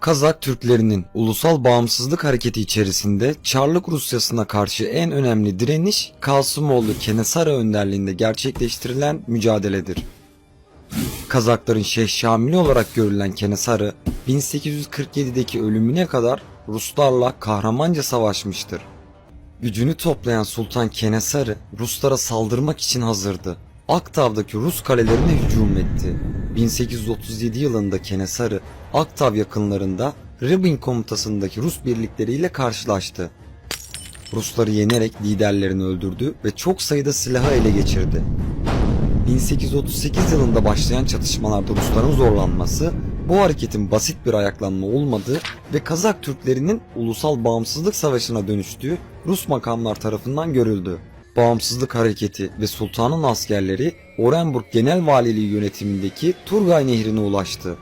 Kazak Türklerinin ulusal bağımsızlık hareketi içerisinde Çarlık Rusyası'na karşı en önemli direniş Kasımoğlu Kenesara önderliğinde gerçekleştirilen mücadeledir. Kazakların Şeyh Şamili olarak görülen Kenesarı 1847'deki ölümüne kadar Ruslarla kahramanca savaşmıştır. Gücünü toplayan Sultan Kenesarı Ruslara saldırmak için hazırdı. Aktav'daki Rus kalelerine hücum etti. 1837 yılında Kenesarı Aktav yakınlarında Rybin komutasındaki Rus birlikleriyle karşılaştı. Rusları yenerek liderlerini öldürdü ve çok sayıda silahı ele geçirdi. 1838 yılında başlayan çatışmalarda Rusların zorlanması, bu hareketin basit bir ayaklanma olmadığı ve Kazak Türklerinin ulusal bağımsızlık savaşına dönüştüğü Rus makamlar tarafından görüldü. Bağımsızlık hareketi ve sultanın askerleri Orenburg Genel Valiliği yönetimindeki Turgay Nehri'ne ulaştı.